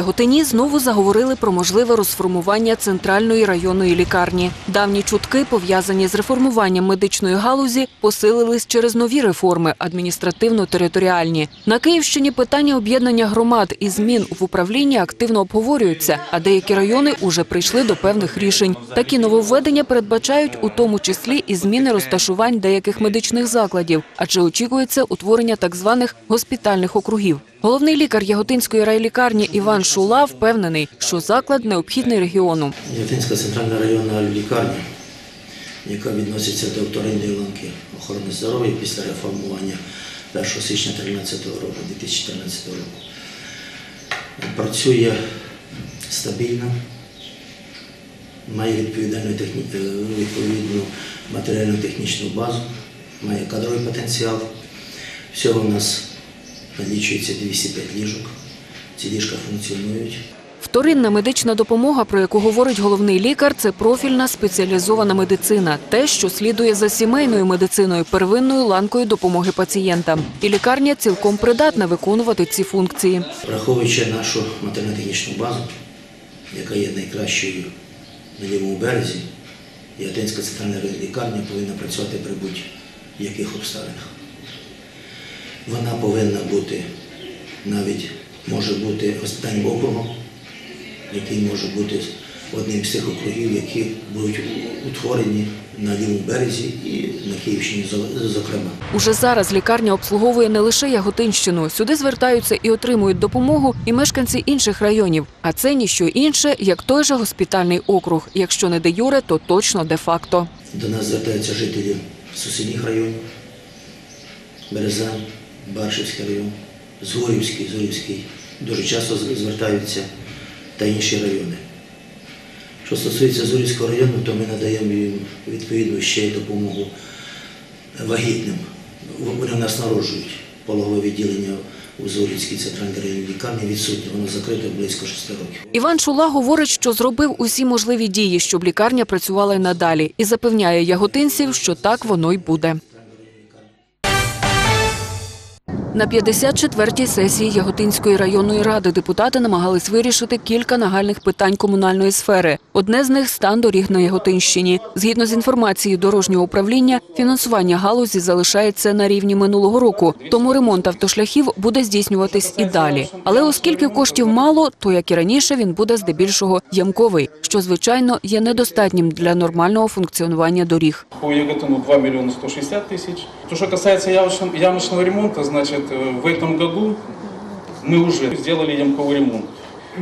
Яготині знову заговорили про можливе розформування центральної районної лікарні. Давні чутки, пов'язані з реформуванням медичної галузі, посилились через нові реформи адміністративно-територіальні. На Київщині питання об'єднання громад і змін в управлінні активно обговорюються, а деякі райони уже прийшли до певних рішень. Такі нововведення передбачають у тому числі і зміни розташувань деяких медичних закладів, адже очікується утворення так званих госпітальних округів. Головний лікар Яготинської райлікарні Іван Шула впевнений, що заклад необхідний регіону. Яготинська центральна районна лікарня, яка відноситься до вторинної ланки охорони здоров'я після реформування 1 січня 2013 року, 2014 року, працює стабільно, має відповідальну, техні... е, відповідну матеріально-технічну базу, має кадровий потенціал. Всього у нас налічується 205 ліжок. Ці ліжка функціонують. Вторинна медична допомога, про яку говорить головний лікар, це профільна спеціалізована медицина, те, що слідує за сімейною медициною, первинною ланкою допомоги пацієнтам. І лікарня цілком придатна виконувати ці функції. Враховуючи нашу матеріально-технічну базу, яка є найкращою на лівому березі, Яготинська центральна лікарня повинна працювати при будь-яких обставинах. Вона повинна бути навіть може бути госпітальним округом, який може бути одним з тих округів, які будуть утворені на лівому березі і на Київщині, зокрема. Уже зараз лікарня обслуговує не лише Яготинщину. Сюди звертаються і отримують допомогу і мешканці інших районів. А це ніщо інше, як той же госпітальний округ. Якщо не де юре, то точно де факто. До нас звертаються жителі сусідніх районів, Березань, Баршівський район, Згорівський, Зорівський. Дуже часто звертаються та інші райони. Що стосується Зорівського району, то ми надаємо їм відповідну ще й допомогу вагітним. Вони нас народжують. Пологове відділення у Зорівській центральній районній лікарні відсутнє, воно закрите близько 6 років. Іван Шула говорить, що зробив усі можливі дії, щоб лікарня працювала й надалі, і запевняє яготинців, що так воно й буде. На 54-й сесії Яготинської районної ради депутати намагались вирішити кілька нагальних питань комунальної сфери. Одне з них стан доріг на Яготинщині. Згідно з інформацією дорожнього управління, фінансування галузі залишається на рівні минулого року, тому ремонт автошляхів буде здійснюватись і далі. Але оскільки коштів мало, то як і раніше він буде здебільшого ямковий, що звичайно є недостатнім для нормального функціонування доріг. По Яготину 2 миллиона 160 тысяч. То, что касается ямочного, ямочного ремонта, значит, э, в этом году мы уже сделали ямковый ремонт.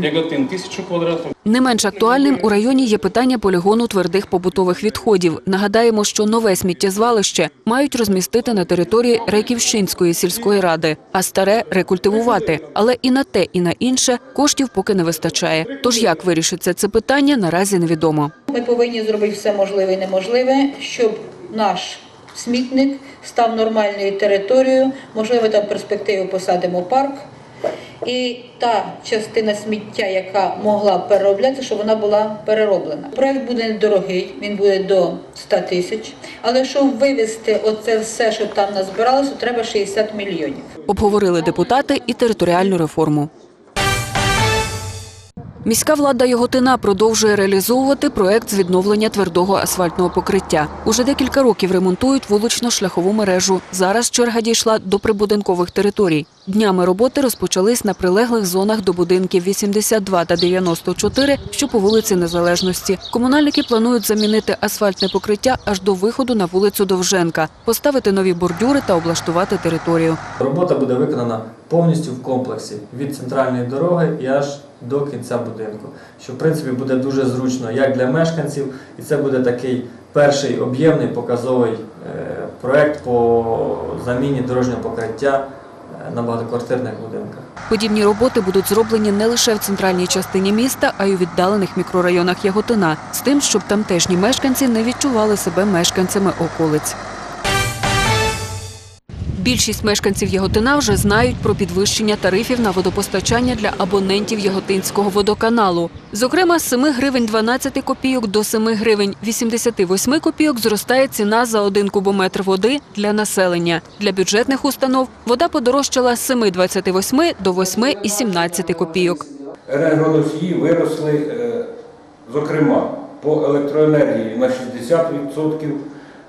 Яготин 1000 квадратов, Не менш актуальним у районі є питання полігону твердих побутових відходів. Нагадаємо, що нове сміттєзвалище мають розмістити на території Реківщинської сільської ради, а старе рекультивувати. Але і на те, і на інше коштів поки не вистачає. Тож як вирішиться це питання, наразі невідомо. Ми повинні зробити все можливе і неможливе, щоб наш смітник став нормальною територією. Можливо, там в перспективі посадимо парк. І та частина сміття, яка могла перероблятися, щоб вона була перероблена. Проект буде недорогий, він буде до 100 тисяч. Але щоб вивезти оце все, що там назбиралося, треба 60 мільйонів. Обговорили депутати і територіальну реформу. Міська влада Йоготина продовжує реалізовувати проект з відновлення твердого асфальтного покриття. Уже декілька років ремонтують вулично-шляхову мережу. Зараз черга дійшла до прибудинкових територій. Днями роботи розпочались на прилеглих зонах до будинків 82 та 94, що по вулиці Незалежності. Комунальники планують замінити асфальтне покриття аж до виходу на вулицю Довженка, поставити нові бордюри та облаштувати територію. Робота буде виконана повністю в комплексі від центральної дороги і аж до кінця будинку, що в принципі буде дуже зручно як для мешканців, і це буде такий перший об'ємний показовий е, проект по заміні дорожнього покриття на багатоквартирних будинках. Подібні роботи будуть зроблені не лише в центральній частині міста, а й у віддалених мікрорайонах Яготина, з тим, щоб тамтешні мешканці не відчували себе мешканцями околиць. Більшість мешканців Яготина вже знають про підвищення тарифів на водопостачання для абонентів Яготинського водоканалу. Зокрема, з 7 гривень 12 копійок до 7 гривень 88 копійок зростає ціна за один кубометр води для населення. Для бюджетних установ вода подорожчала з 7,28 до 8,17 копійок. енергоносії виросли, е, зокрема, по електроенергії на 60%,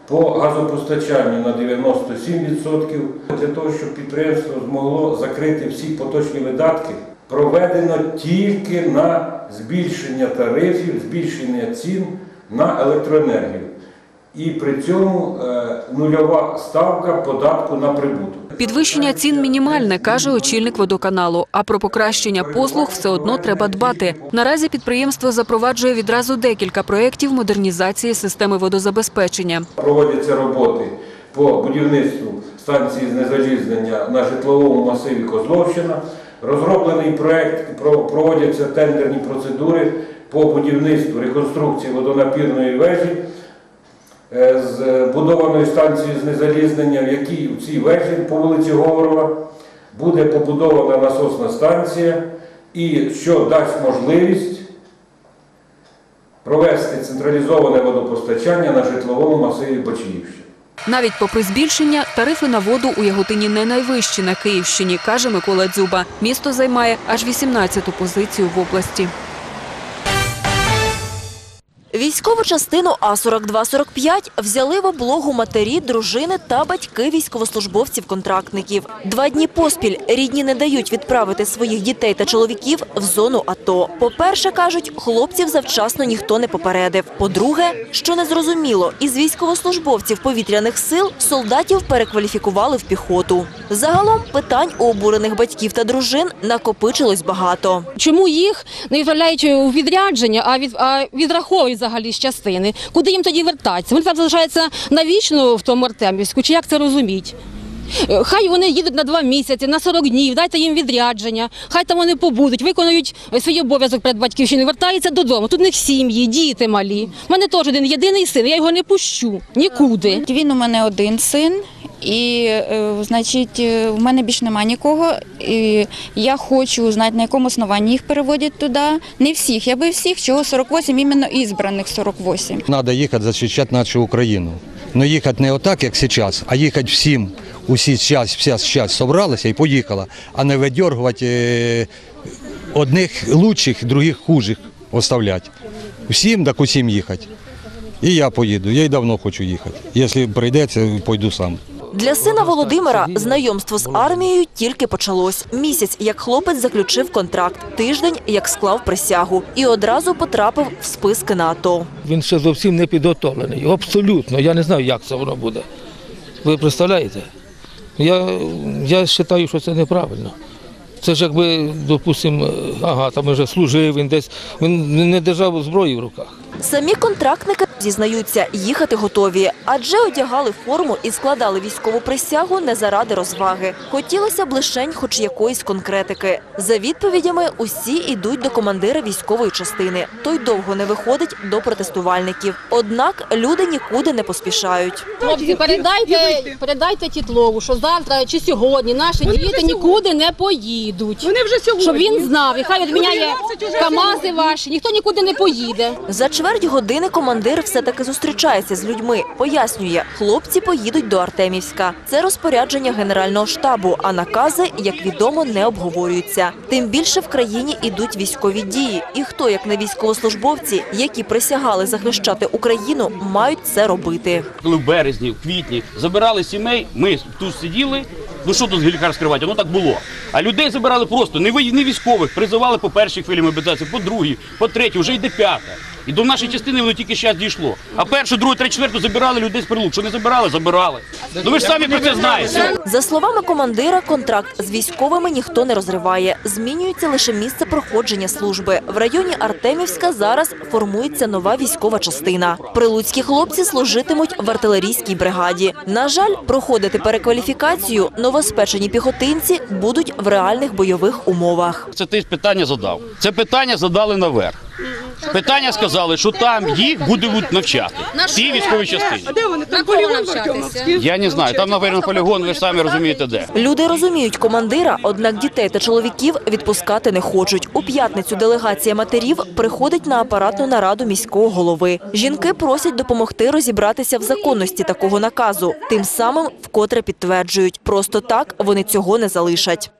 по газопостачанню на 97%. Для того, щоб підприємство змогло закрити всі поточні видатки, проведено тільки на збільшення тарифів, збільшення цін на електроенергію. І при цьому е, нульова ставка податку на прибуток. Підвищення цін мінімальне, каже очільник водоканалу. А про покращення послуг все одно треба дбати. Наразі підприємство запроваджує відразу декілька проєктів модернізації системи водозабезпечення. Проводяться роботи по будівництву станції знезалізнення на житловому масиві Козловщина. Розроблений проект, про- проводяться тендерні процедури по будівництву реконструкції водонапірної вежі з будованої станції знезалізнення, в якій в цій вежі по вулиці Говорова буде побудована насосна станція, і що дасть можливість провести централізоване водопостачання на житловому масиві Бочиївщини. Навіть попри збільшення, тарифи на воду у Яготині не найвищі на Київщині, каже Микола Дзюба. Місто займає аж 18-ту позицію в області. Військову частину А-42-45 взяли в облогу матері, дружини та батьки військовослужбовців-контрактників. Два дні поспіль рідні не дають відправити своїх дітей та чоловіків в зону АТО. По-перше, кажуть, хлопців завчасно ніхто не попередив. По-друге, що незрозуміло, із військовослужбовців повітряних сил солдатів перекваліфікували в піхоту. Загалом питань у обурених батьків та дружин накопичилось багато. Чому їх не відправляють у відрядження, а від а відраховують взагалі з частини? Куди їм тоді вертатися? Вони там залишаються навічно в тому Артемівську. Чи як це розуміть? Е, Хай вони їдуть на два місяці, на 40 днів, дайте їм відрядження, хай там вони побудуть, виконують свій обов'язок перед батьківщиною, вертаються додому. Тут в них сім'ї, діти малі. У мене теж один єдиний син, я його не пущу нікуди. Він у мене один син, і е, значить, е, в мене більше немає нікого. І я хочу знати, на якому основанні їх переводять туди. Не всіх, я би всіх, чого 48, іменно ізбраних 48. Надо їхати захищати нашу Україну. Но їхати не отак, як зараз, а їхати всім. Усі час, вся час зібралися і поїхала, а не видергувати е, одних лучших, других хужих оставляти. Всім так усім їхати. І я поїду, я й давно хочу їхати. Якщо прийдеться, пойду сам. Для сина Володимира знайомство з армією тільки почалось. Місяць, як хлопець заключив контракт, тиждень, як склав присягу, і одразу потрапив в списки на АТО. Він ще зовсім не підготовлений. Абсолютно. Я не знаю, як це воно буде. Ви представляєте? Я, я вважаю, що це неправильно. Це ж якби, допустимо, ага, там вже служив він десь, він не держав зброї в руках. Самі контрактники зізнаються, їхати готові, адже одягали форму і складали військову присягу не заради розваги. Хотілося б лишень хоч якоїсь конкретики. За відповідями усі йдуть до командира військової частини. Той довго не виходить до протестувальників. Однак люди нікуди не поспішають. Хлопці, передайте, передайте Тітлову, що завтра чи сьогодні наші діти нікуди не поїдуть. Вони вже сьогодні. Щоб він знав, і хай відміняє КАМАЗи ваші, ніхто нікуди не поїде. За чверть години командир все-таки зустрічається з людьми. Пояснює, хлопці поїдуть до Артемівська. Це розпорядження Генерального штабу, а накази, як відомо, не обговорюються. Тим більше в країні ідуть військові дії. І хто, як не військовослужбовці, які присягали захищати Україну, мають це робити. коли в березні, в квітні забирали сімей, ми тут сиділи. Ну що тут лікар скривати? Воно так було. А людей забирали просто не військових, призивали по першій хвилі мобілізації, по другій, по третій, вже йде п'ята. І до нашої частини воно тільки зараз дійшло. А першу, другу, третю, четверту забирали людей з прилук. Що не забирали, забирали. Ну ви ж самі про це знаєте. За словами командира, контракт з військовими ніхто не розриває. Змінюється лише місце проходження служби. В районі Артемівська зараз формується нова військова частина. Прилуцькі хлопці служитимуть в артилерійській бригаді. На жаль, проходити перекваліфікацію новоспечені піхотинці будуть в реальних бойових умовах. Це ти питання задав. Це питання задали наверх. Питання сказали, що там їх будуть навчати. В цій військовій частині. На кого навчатися? Я не знаю. Там, напевно, полігон, ви ж самі розумієте де. Люди розуміють командира, однак дітей та чоловіків відпускати не хочуть. У п'ятницю делегація матерів приходить на апаратну нараду міського голови. Жінки просять допомогти розібратися в законності такого наказу. Тим самим вкотре підтверджують, просто так вони цього не залишать.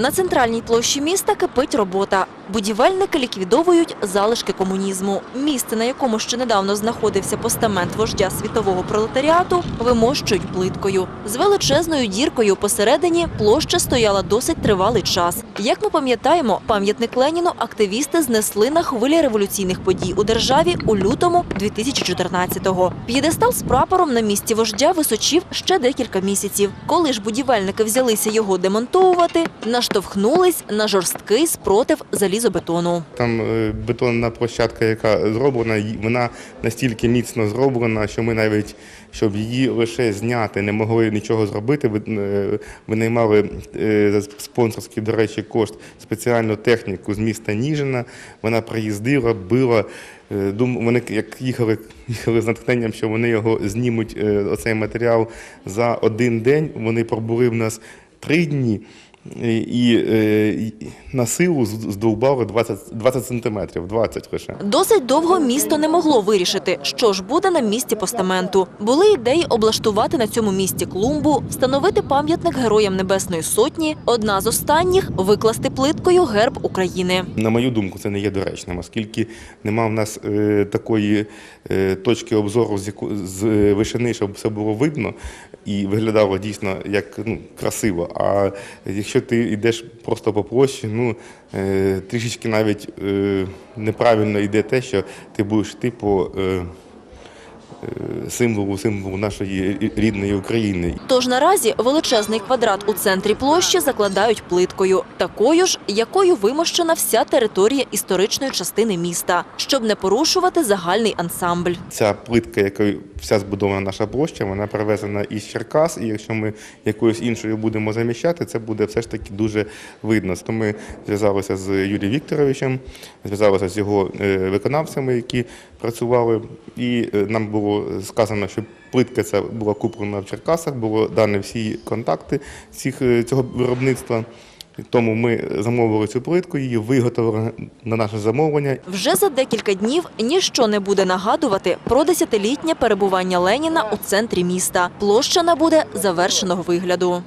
На центральній площі міста кипить робота. Будівельники ліквідовують залишки комунізму. Місце, на якому ще недавно знаходився постамент вождя світового пролетаріату, вимощують плиткою. З величезною діркою посередині площа стояла досить тривалий час. Як ми пам'ятаємо, пам'ятник Леніну активісти знесли на хвилі революційних подій у державі у лютому 2014-го. П'єдестал з прапором на місці вождя височив ще декілька місяців. Коли ж будівельники взялися його демонтовувати, наштовхнулись на жорсткий спротив залізобетону. Там е, бетонна площадка, яка зроблена, вона настільки міцно зроблена, що ми навіть, щоб її лише зняти, не могли нічого зробити. Ви- е, Винаймали е, за спонсорський, до речі, кошт спеціальну техніку з міста Ніжина. Вона приїздила, била. Вони як їхали, їхали з натхненням, що вони його знімуть, оцей матеріал за один день. Вони пробули в нас три дні. І, і, е, і на силу здовбали 20, 20 сантиметрів, 20 лише. Досить довго місто не могло вирішити, що ж буде на місці постаменту. Були ідеї облаштувати на цьому місці клумбу, встановити пам'ятник героям Небесної Сотні. Одна з останніх викласти плиткою герб України. На мою думку, це не є доречним, оскільки нема в нас е, такої е, точки обзору з, яку, з е, вишини, щоб все було видно і виглядало дійсно як ну, красиво. А якщо ти йдеш просто по площі, ну е, трішечки навіть е, неправильно йде те, що ти будеш йти по е, символу, символу нашої рідної України. Тож наразі величезний квадрат у центрі площі закладають плиткою, такою ж, якою вимощена вся територія історичної частини міста, щоб не порушувати загальний ансамбль. Ця плитка, якою вся збудована наша площа, вона привезена із Черкас, і якщо ми якоюсь іншою будемо заміщати, це буде все ж таки дуже видно. То ми зв'язалися з Юрієм Вікторовичем, зв'язалися з його е, виконавцями, які працювали, і е, нам було сказано, що плитка ця була куплена в Черкасах, було дані всі контакти цих, е, цього виробництва. Тому ми замовили цю плитку, її виготовили на наше замовлення. Вже за декілька днів ніщо не буде нагадувати про десятилітнє перебування Леніна у центрі міста. Площа набуде завершеного вигляду.